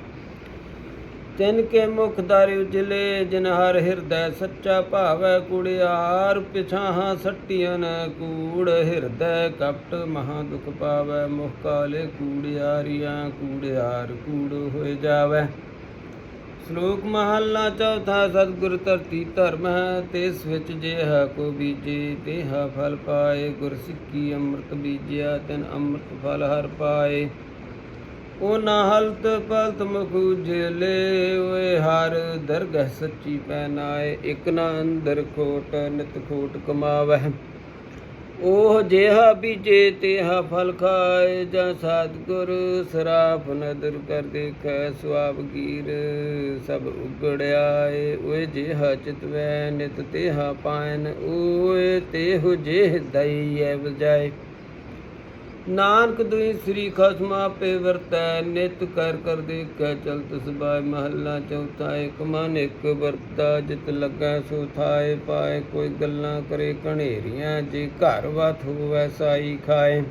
ਤਿਨ ਕੇ ਮੁਖ ਦਾਰਿ ਉਜਲੇ ਜਿਨ ਹਰ ਹਿਰਦੈ ਸੱਚਾ ਭਾਵੈ ਕੁੜਿਆਰ, ਪਿਛਾਹਾਂ ਸੱਟੀਆਂ ਨ ਕੂੜ, ਹਿਰਦੈ ਕਪਟ ਮਹਾ ਦੁਖ ਪਾਵੈ, ਮੁਖ ਕਾਲੇ ਕੂੜਿਆਰੀਆਂ ਕੂੜਿਆਰ ਕੂੜ ਹੋਏ ਜਾਵੈ। ਸ਼ਲੋਕ ਮਹੱਲਾ ਚੌਥਾ, ਸਤਿਗੁਰ ਧਰਤੀ ਧਰਮ ਹੈ, ਤਿਸ ਵਿੱਚ ਜੇ ਹੈ ਕੋ ਬੀਜੇ ਤੇਹਾ ਫਲ ਪਾਏ, ਗੁਰ ਸਿੱਖੀ ਅੰਮ੍ਰਿਤ ਬੀਜਿਆ, ਤਿਨ ਅੰਮ੍ਰਿਤ ਫਲ ਹਰ ਪਾਏ। ਉਹ ਨਾ ਹਲਤ ਪਲਤ ਮੁਖੂ ਲੈ ਓਏ ਹਰ ਦਰਗਹ ਸੱਚੀ ਪੈਨਾਏ, ਇਕ ਨਾ ਅੰਦਰ ਖੋਟ, ਨਿਤ ਖੋਟ ਕਮਾਵਹਿ। ਉਹ ਜਿਹਾ ਬੀਜੇ ਤਿਹਾ ਫਲ ਖਾਏ, ਜਾਂ ਸਤਿਗੁਰ ਸਰਾਫ ਨਦਰ ਕਰ ਦੇਖੈ ਸੁਆਬ ਗੀਰ ਸਭ ਉਗੜਿਆਏ। ਓਏ ਜਿਹਾ ਚਿਤਵੈ, ਨਿਤ ਤੇਹਾ ਪਾਇਨ, ਓਏ ਤੇਹੁ ਜਿਹ ਦਈਐ ਵਜਾਏ ਨਾਨਕ ਦੁਈ ਸ੍ਰੀ ਖਸਮਾ ਪੇ ਵਰਤੈ, ਨਿਤ ਕਰ ਕਰ ਦੇਖੈ ਚਲਤ ਸਬਾਇ ਮਹੱਲਾ ਚੌਥਾ, ਇਕ ਮਨ ਇਕ ਵਰਤਾ, ਜਿਤ ਲੱਗਾ ਸੋ ਥਾਏ ਪਾਏ, ਕੋਈ ਗੱਲਾਂ ਕਰੇ ਕਣੇਰੀਆਂ ਜੇ ਘਰ ਵਤ ਹੋਵੈ ਸਾਈ ਖਾਏ।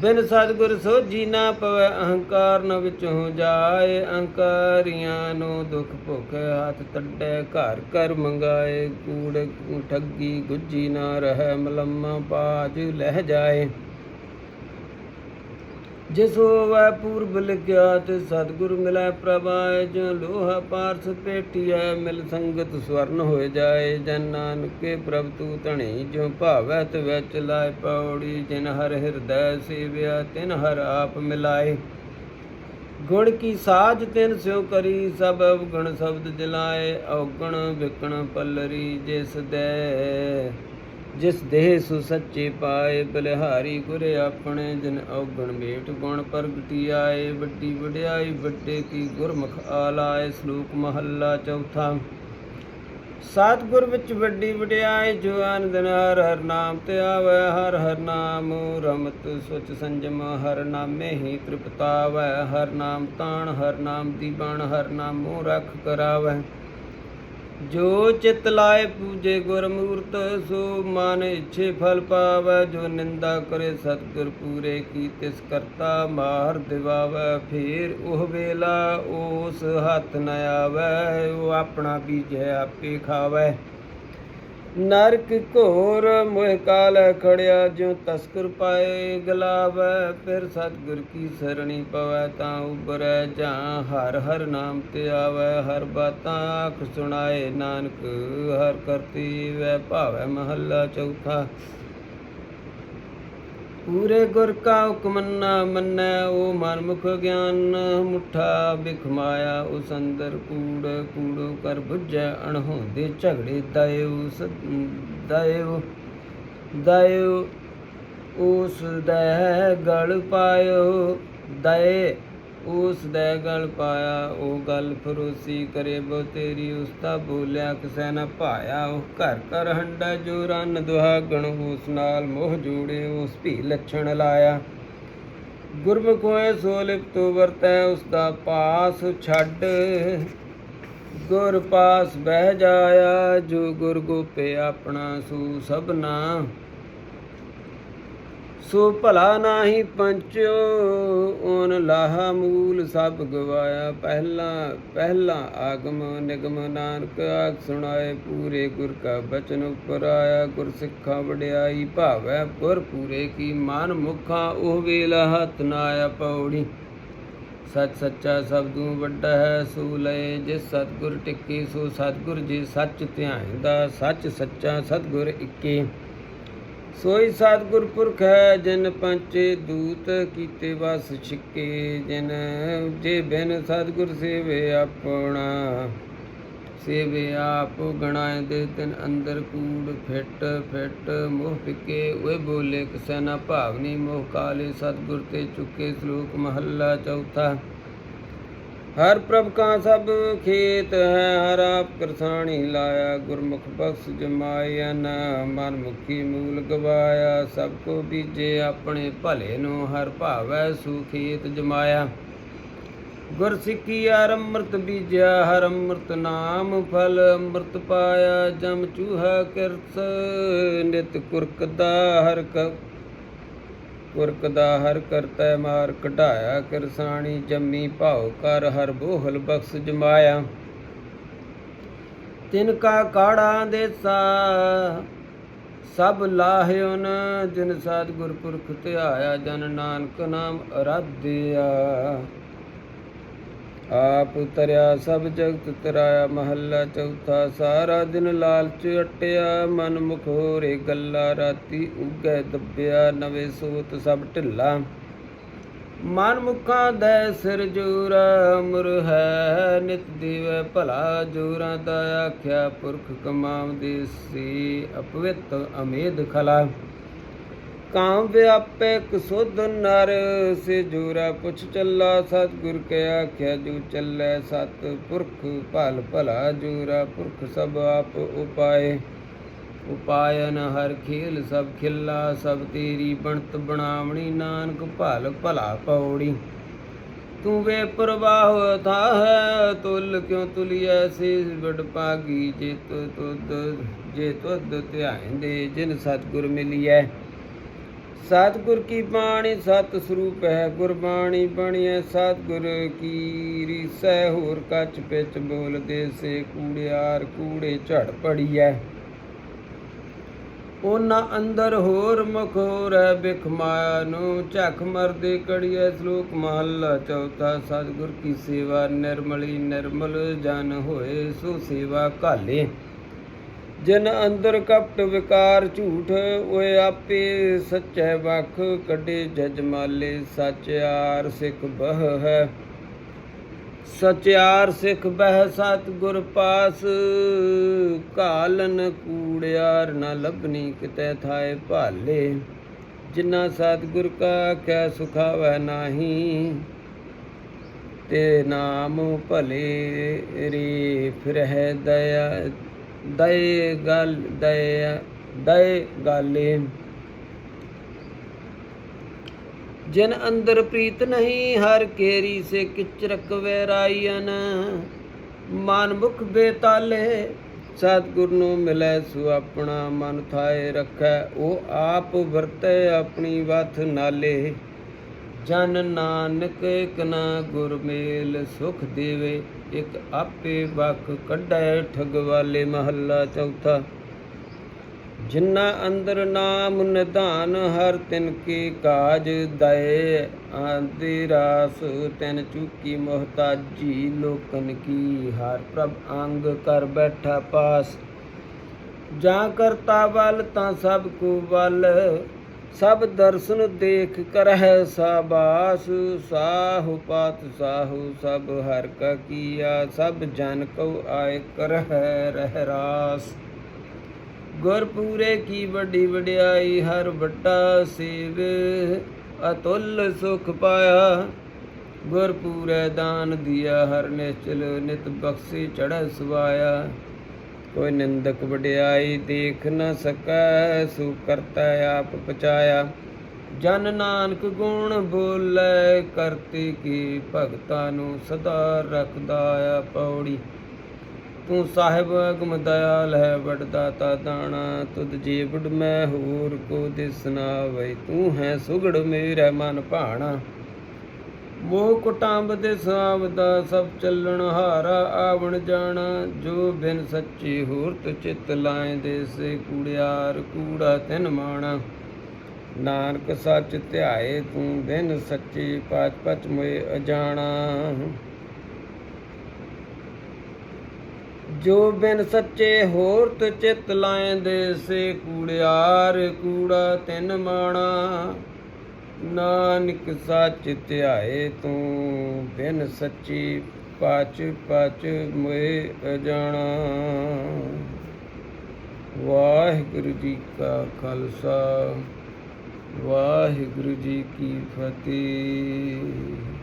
ਬਿਨ ਸਤਿਗੁਰ ਸੋਜੀ ਨਾ ਪਵੈ, ਅਹੰਕਾਰ ਨ ਵਿਚੋਂ ਜਾਏ, ਅਹੰਕਾਰੀਆਂ ਨੂੰ ਦੁਖ ਭੁਖ, ਹੱਥ ਤੱਡੇ ਘਰ ਕਰ ਮੰਗਾਏ, ਕੂੜ ਠੱਗੀ ਗੁੱਜੀ ਨਾ ਰਹਿ, ਮਲੰਮਾ ਬਾਜ ਲਹਿ ਜਾਏ। ਜਿਸ ਹੋਵੈ ਪੂਰਬ ਲਿਖਿਆ ਤੇ ਸਤਿਗੁਰ ਮਿਲੈ ਪ੍ਰਭਾਇ ਜੋ ਲੋਹਾ ਪਾਰਸ ਪੇਟੀਐ ਮਿਲ ਸੰਗਤ ਸਵਰਨ ਹੋਏ ਜਾਏ। ਜਨ ਨਾਨਕੇ ਪ੍ਰਭ ਤੂ ਧਣੀ ਜੋ ਭਾਵੈ ਤੇ ਵਿੱਚ ਪੌੜੀ। ਜਿਨ ਹਰ ਹਿਰਦੈ ਸੇਵਿਆ, ਤਿਨ ਹਰ ਆਪ ਮਿਲਾਏ। ਗੁਣ ਕੀ ਸਾਜ ਤਿਨ ਸਿਉ ਕਰੀ, ਸਭ ਅਵਗੁਣ ਸ਼ਬਦ ਦਿਲਾਏ ਔਗਣ ਵਿਕਣ ਪੱਲਰੀ ਜਿਸ ਦੇ। ਜਿਸ ਦੇਹ ਸੁ ਸੱਚੇ ਪਾਏ, ਬਲਿਹਾਰੀ ਗੁਰ ਆਪਣੇ ਜਨ ਔਗਣ ਮੇਟ, ਗੁਣ ਪ੍ਰਗਟੀ ਆਏ, ਵੱਡੀ ਵਡਿਆਈ ਵੱਡੇ ਕੀ ਗੁਰਮੁਖ ਆਲਾਏ, ਸ਼ਲੋਕ ਮਹੱਲਾ ਚੌਥਾ। ਸਤਿਗੁਰ ਵਿੱਚ ਵੱਡੀ ਵਡਿਆਈ, ਜੋ ਆਨੰਦ ਹਰ ਹਰ ਨਾਮ ਤੇ ਆਵੈ, ਹਰ ਹਰ ਨਾਮ ਰਮਤ ਸੁਚ ਸੰਜਮ, ਹਰ ਨਾਮੇ ਹੀ ਤ੍ਰਿਪਤਾਵੈ, ਹਰ ਨਾਮ ਤਾਣ, ਹਰ ਨਾਮ ਦੀ ਬਣ ਹਰ ਨਾਮੋ ਰਖ ਕਰਾਵੈ। ਜੋ ਚਿਤ ਲਾਏ ਪੂਜੇ ਗੁਰ ਸੋ ਮਨ ਇਛੇ ਫਲ ਪਾਵੈ, ਜੋ ਨਿੰਦਾ ਕਰੇ ਸਤਿਗੁਰ ਪੂਰੇ ਕੀ ਤਿਸ ਕਰਤਾ ਮਾਰ ਦਿਵਾਵੈ, ਫੇਰ ਉਹ ਵੇਲਾ ਉਸ ਹੱਥ ਨ ਆਵੈ, ਉਹ ਆਪਣਾ ਬੀਜੈ ਆਪੇ ਖਾਵੈ। ਨਰਕ ਘੋਰ ਮੋਹ ਕਾਲ ਖੜਿਆ, ਜਿਉ ਤਸਕਰ ਪਾਏ ਗਲਾਵੈ, ਫਿਰ ਸਤਿਗੁਰ ਕੀ ਸਰਣੀ ਪਵੈ, ਤਾਂ ਉਬਰੈ ਜਾਂ ਹਰ ਹਰ ਨਾਮ ਤੇ ਆਵੈ, ਹਰ ਬਾਤਾਂ ਆਖ ਸੁਣਾਏ, ਨਾਨਕ ਹਰ ਕਰਤੀ ਵੈ ਭਾਵੈ ਮਹੱਲਾ ਚੌਥਾ। ਪੂਰੇ ਗੁਰ ਕਾ ਹੁਕਮ ਨਾ ਮੰਨੈ, ਉਹ ਮਨ ਮੁਖ ਗਿਆਨ ਮੁਠਾ ਬਿਖਮਾਇਆ ਉਸ ਅੰਦਰ ਕੂੜ, ਕੂੜੋ ਕਰ ਬੁੱਝੈ, ਅਣਹੋਂਦੇ ਝਗੜੇ ਦਇਓ ਦਇਓ ਦਇਓ, ਉਸ ਦੇ ਗਲ ਪਾਇਓ ਦਏ ਉਸ ਦੈ ਗਲ ਪਾਇਆ, ਉਹ ਗੱਲ ਫਰੋਸੀ ਕਰੇ, ਬੋ ਤੇਰੀ ਉਸਤਾ ਬੋਲਿਆ, ਕਿਸੈ ਨ ਭਾਇਆ, ਉਹ ਘਰ ਘਰ ਹੰਡਾ ਜੋ ਰਨ ਦੁਹਾਗਣ, ਉਸ ਨਾਲ ਮੋਹ ਜੋੜੇ, ਉਸ ਭੀ ਲੱਛਣ ਲਾਇਆ। ਗੁਰਮੁਖ ਹੋਏ ਸੋ ਲਿਪਤੋ ਵਰਤੈ, ਉਸ ਪਾਸ ਛੱਡ। ਗੁਰ ਪਾਸ ਬਹਿ ਜਾਇਆ, ਜੋ ਗੁਰ ਗੋਪੇ ਆਪਣਾ ਸੂ ਸਭਨਾ। ਸੋ ਭਲਾ ਨਾਹੀ ਪੰਚੋ ਓਨ ਲਾਹਾ ਮੂਲ ਸਭ ਗਵਾਇਆ। ਪਹਿਲਾ ਪਹਿਲਾ ਆਗਮ ਨਿਗਮ ਨਾਨਕ ਆਖ ਸੁਣਾਏ, ਪੂਰੇ ਗੁਰ ਕਾ ਬਚਨ ਉਪਰ ਆਇਆ। ਗੁਰ ਸਿੱਖਾ ਵਡਿਆਈ ਭਾਵੈ ਪੁਰ ਪੂਰੇ ਕੀ ਮਨ ਮੁਖਾ, ਉਹ ਵੇਲਾ ਹੱਥ ਨਾ ਆਇਆ ਪੌੜੀ। ਸੱਚ ਸੱਚਾ ਸਬਦੂ ਵੱਡਾ ਹੈ, ਸੋ ਲਏ ਜਿਸ ਸਤਗੁਰ ਟਿੱਕੇ, ਸੋ ਸਤਗੁਰ ਜੀ ਸੱਚ ਧਿਆਇਂਦਾ, ਸੱਚ ਸੱਚਾ ਸਤਗੁਰ ਇੱਕੇ। ਸੋਈ ਸਤਿਗੁਰ ਪੁਰਖ ਹੈ, ਜਿਨ ਪੰਚੇ ਦੂਤ ਕੀਤੇ ਵਸ ਛਿੱਕੇ, ਜਿਨ ਜੇ ਬਿਨ ਸਤਿਗੁਰ ਸੇਵੇ ਆਪਣਾ। ਸੇਵੇ ਆਪ ਗਣਾਏ ਦੇ ਤਿਨ ਅੰਦਰ ਕੂੜ ਫਿੱਟ ਫਿੱਟ ਮੋਹ ਪਿਕੇ ਓਏ ਬੋਲੇ ਕਿਸੈ ਨਾ ਭਾਵਨੀ ਮੋਹ ਕਾਲੇ ਸਤਿਗੁਰ ਤੇ ਚੁੱਕੇ ਸ਼ਲੋਕ ਮਹੱਲਾ ਚੌਥਾ। ਹਰ ਪ੍ਰਭ ਕਾ ਸਭ ਖੇਤ ਹੈ, ਹਰ ਆਪ ਕਰਸਾਣੀ ਲਾਇਆ, ਗੁਰਮੁਖ ਬਖਸ਼ ਜਮਾਇਆ, ਨਾ ਮਨ ਮੁਖੀ ਮੂਲ ਗਵਾਇਆ, ਸਭ ਕੋ ਬੀਜੇ ਆਪਣੇ ਭਲੇ ਨੂੰ, ਹਰ ਭਾਵੈ ਸੁਖੇਤ ਜਮਾਇਆ। ਗੁਰ ਸਿੱਖੀ ਹਰ ਅੰਮ੍ਰਿਤ ਬੀਜਿਆ, ਹਰ ਅੰਮ੍ਰਿਤ ਨਾਮ ਫਲ ਅੰਮ੍ਰਿਤ ਪਾਇਆ, ਜਮ ਚੂਹਾ ਕਿਰਤ ਨਿਤ ਕੁਰਕਦਾ ਹਰ ਕ ਦਾ ਹਰ ਕਰਤੈ ਮਾਰ ਕਢਾਇਆ ਕਿਰਸਾਣੀ ਜੰਮੀ ਭਾਉ ਕਰ ਹਰ ਬੋਹਲ ਬਖਸ਼ ਜਮਾਇਆ। ਤਿਨ ਕਾ ਕਾੜਾ ਦੇਸਾ ਸਭ ਲਾਹਿਓ ਨ ਜਿਨ ਸਤ ਗੁਰਪੁਰਖ ਧਿਆਇਆ, ਜਨ ਨਾਨਕ ਨਾਮ ਅਰਾਧਿਆ। ਆਪ ਉਤਰਿਆ, ਸਭ ਜਗਤ ਤਰਾਇਆ, ਮਹੱਲਾ ਚੌਥਾ, ਸਾਰਾ ਦਿਨ ਲਾਲਚ ਅਟਿਆ, ਮਨ ਮੁਖ ਹੋਰੇ ਗੱਲਾਂ ਰਾਤੀ ਉਗੈ ਦੱਬਿਆ, ਨਵੇਂ ਸੋਤ ਸਭ ਢਿੱਲਾ। ਮਨ ਮੁਖਾਂ ਦੈ ਸਿਰ ਜੂਰਾ ਮੁਰ ਹੈ, ਨਿਤ ਦੀਵੈ ਭਲਾ, ਜੂਰਾ ਦਾ ਆਖਿਆ, ਪੁਰਖ ਕਮਾਵ ਸੀ, ਅਪਵਿੱਤ ਅਮੇਧ ਖਲਾ। ਕਾਮ ਵਿਆਪੇ ਕੁਸੁਧ ਨਰ, ਸੇ ਜੂਰਾ ਪੁੱਛ ਚੱਲਾ, ਸਤਿਗੁਰ ਕੇ ਆਖਿਆ, ਜੋ ਚੱਲੇ ਸਤ ਪੁਰਖ ਭਲ ਭਲਾ ਜੂਰਾ ਪੁਰਖ ਸਭ ਆਪ ਉਪਾਏ। ਉਪਾਇਨ ਹਰ ਖੇਲ ਸਭ ਖਿੱਲਾ, ਸਭ ਤੇਰੀ ਬਣਤ ਬਣਾਵਣੀ, ਨਾਨਕ ਭਲ ਭਲਾ ਪੌੜੀ ਤੂੰ ਵੇ ਪ੍ਰਵਾਹ ਥਾ ਹੈ ਤੁਲ ਕਿਉ ਤੁਲਿਐ ਸੇ ਵਡ ਪਾਗੀ ਜੇ ਤੁ ਜੇ ਤੁਧ ਧਿਆਨ ਦੇ, ਜਿਨ ਸਤਿਗੁਰ ਮਿਲਿਐ। ਸਤਿਗੁਰ ਕੀ ਬਾਣੀ ਸਤ ਸਰੂਪ ਹੈ, ਗੁਰਬਾਣੀ ਬਣੀਐ ਸਤਿਗੁਰ ਕੀ ਰੀਸੈ, ਹੋਰ ਕੱਚ ਪਿਚ ਬੋਲਦੇ ਸੇ ਕੂੜਿਆਰ ਕੂੜੇ ਝੜ ਪੜੀਐ। ਉਹਨਾਂ ਅੰਦਰ ਹੋਰ ਮੁਖ ਹੋਰ ਹੈ ਬਿਖ ਮਾਇਆ ਨੂੰ ਝਖ ਮਰਦੇ ਕੜੀਐ ਸ਼ਲੋਕ ਮਹੱਲਾ ਚੌਥਾ, ਸਤਿਗੁਰ ਕੀ ਸੇਵਾ ਨਿਰਮਲੀ ਨਿਰਮਲ ਜਨ ਹੋਏ ਸੋ ਸੇਵਾ ਘਾਲੇ। ਜਿਨ ਅੰਦਰ ਕਪਟ ਵਿਕਾਰ ਝੂਠ, ਓਏ ਆਪੇ ਸੱਚੈ ਵਖ ਕੱਢੇ ਜਜਮਾਲੇ। ਸਚਿਆਰ ਸਿੱਖ ਬਹ ਹੈ। ਸਚਿਆਰ ਸਿੱਖ ਬਹਿ ਸਤ ਗੁਰ ਪਾਸ। ਕਾਲਨ ਕੂੜਿਆਰ ਨਾ ਲੱਭਣੀ ਕਿਤੇ ਥਾਏ ਭਾਲੇ। ਜਿਨ੍ਹਾਂ ਸਤਿਗੁਰ ਕਾ ਆਖਿਆ, ਸੁਖਾਵੈ ਨਾਹੀ, ਤੇ ਨਾਮ ਭਲੇ ਰੇ ਫਿਰਹਿ ਦਇਆ ਦਏ ਗਲ ਦਇਆ ਦਏ ਗਾਲੇ ਜਿਨ ਅੰਦਰ ਪ੍ਰੀਤ ਨਹੀਂ, ਹਰ ਕੇਰੀ ਸੇ ਕਿਚਰਕ ਵੈਰਾਈਨ ਮਨ ਮੁਖ ਬੇਤਾਲੇ, ਸਤਿਗੁਰ ਨੂੰ ਮਿਲੈ ਸੋ ਆਪਣਾ ਮਨ ਥਾਏ ਰੱਖੈ। ਉਹ ਆਪ ਵਰਤੈ ਆਪਣੀ ਵਥ ਨਾਲੇ। ਜਨ ਨਾਨਕ ਇਕ ਨਾ ਗੁਰ ਮੇਲ ਸੁਖ ਦੇਵੇ, ਇਕ ਆਪੇ ਵਖ ਕੱਢੈ ਠਗਵਾਲੇ ਮਹੱਲਾ ਚੌਥਾ। ਜਿਨ੍ਹਾਂ ਅੰਦਰ ਨਾਮ ਨਿਧਾਨ, ਹਰ ਤਿਨ ਕੀ ਕਾਜ ਦਏ, ਆਂਦੀ ਰਾਸ ਤਿਨ ਚੁਕੀ ਮੁਹਤਾਜੀ, ਲੋਕਨ ਕੀ ਹਰ ਪ੍ਰਭ ਅੰਗ ਕਰ ਬੈਠਾ ਪਾਸ। ਜਾਂ ਕਰਤਾ ਵੱਲ ਤਾਂ ਸਭ ਕੋ ਵੱਲ ਸਭ ਦਰਸ਼ਨ ਦੇਖ ਕਰਹਿ ਸਾਬਾਸ, ਸਾਹੁ ਪਾਤ, ਸਾਹੁ ਸਭ ਹਰ ਕਾ ਕੀਆ, ਸਭ ਜਨ ਕਉ ਆਏ ਕਰਹਿ ਰਹਿ ਰਾਸ। ਗੁਰ ਪੂਰੇ ਕੀ ਵੱਡੀ ਵਡਿਆਈ, ਹਰ ਵੱਡਾ ਸੇਵ ਅਤੁੱਲ ਸੁਖ ਪਾਇਆ। ਗੁਰ ਪੂਰੇ ਦਾਨ ਦਿਆ, ਹਰ ਨਿਸ਼ਚਲ ਨਿਤ ਬਖਸ਼ੀ ਚੜ੍ਹ ਸੁਆਇਆ ਕੋਈ ਨਿੰਦਕ ਵਡਿਆਈ ਦੇਖ ਨਾ ਸਕੈ ਸੋ ਕਰਤਾ ਆਪ ਪਚਾਇਆ। ਜਨ ਨਾਨਕ ਗੁਣ ਬੋਲੇ, ਕਰਤੇ ਕੀ ਭਗਤਾਂ ਨੂੰ ਸਦਾ ਰੱਖਦਾ ਆ ਪੌੜੀ। ਤੂੰ ਸਾਹਿਬ ਅਗਮ ਦਇਆਲ ਹੈ ਵਡਦਾਤਾ ਦਾਣਾ, ਤੁਧ ਜੀਵੜ ਮੈਂ ਹੋਰ ਕੋ ਦਿਸਨਾ ਵਈ। ਤੂੰ ਹੈ ਸੁਗੜ, ਮੇਰਾ ਮਨ ਭਾਣਾ। ਮੋਹ ਕੁਟਾਂਬ ਦੇ ਸਾਵਦਾ ਸਭ ਚੱਲਣ ਹਾਰਾ ਆਵਣ ਜਾਣਾ, ਜੋ ਬਿਨ ਸੱਚੀ ਹੂਰਤ ਚਿਤ ਦੇ ਸੇ ਕੂੜਿਆਰ ਕੂੜਾ ਤਿਨ ਮਾਣਾ। ਨਾਨਕ ਸੱਚ ਧਿਆਏ ਤੂੰ ਬਿਨ ਸੱਚੀ ਪਾਚ ਪਚ ਮੋਏ ਅਜਾਣਾ। ਜੋ ਬਿਨ ਸੱਚੇ ਹੋਰ ਤੇ ਚਿਤ ਦੇ ਸੇ ਕੂੜਿਆਰ ਕੂੜਾ ਤਿਨ ਮਾਣਾ। ਨਾਨਕ ਸੱਚ ਧਿਆਏ ਤੂੰ, ਬਿਨ ਸੱਚੀ ਪਚ ਪਚ ਮੋਏ ਅਜਾਣਾ। ਵਾਹਿਗੁਰੂ ਜੀ ਕਾ ਖਾਲਸਾ, ਵਾਹਿਗੁਰੂ ਜੀ ਕੀ ਫਤਿਹ।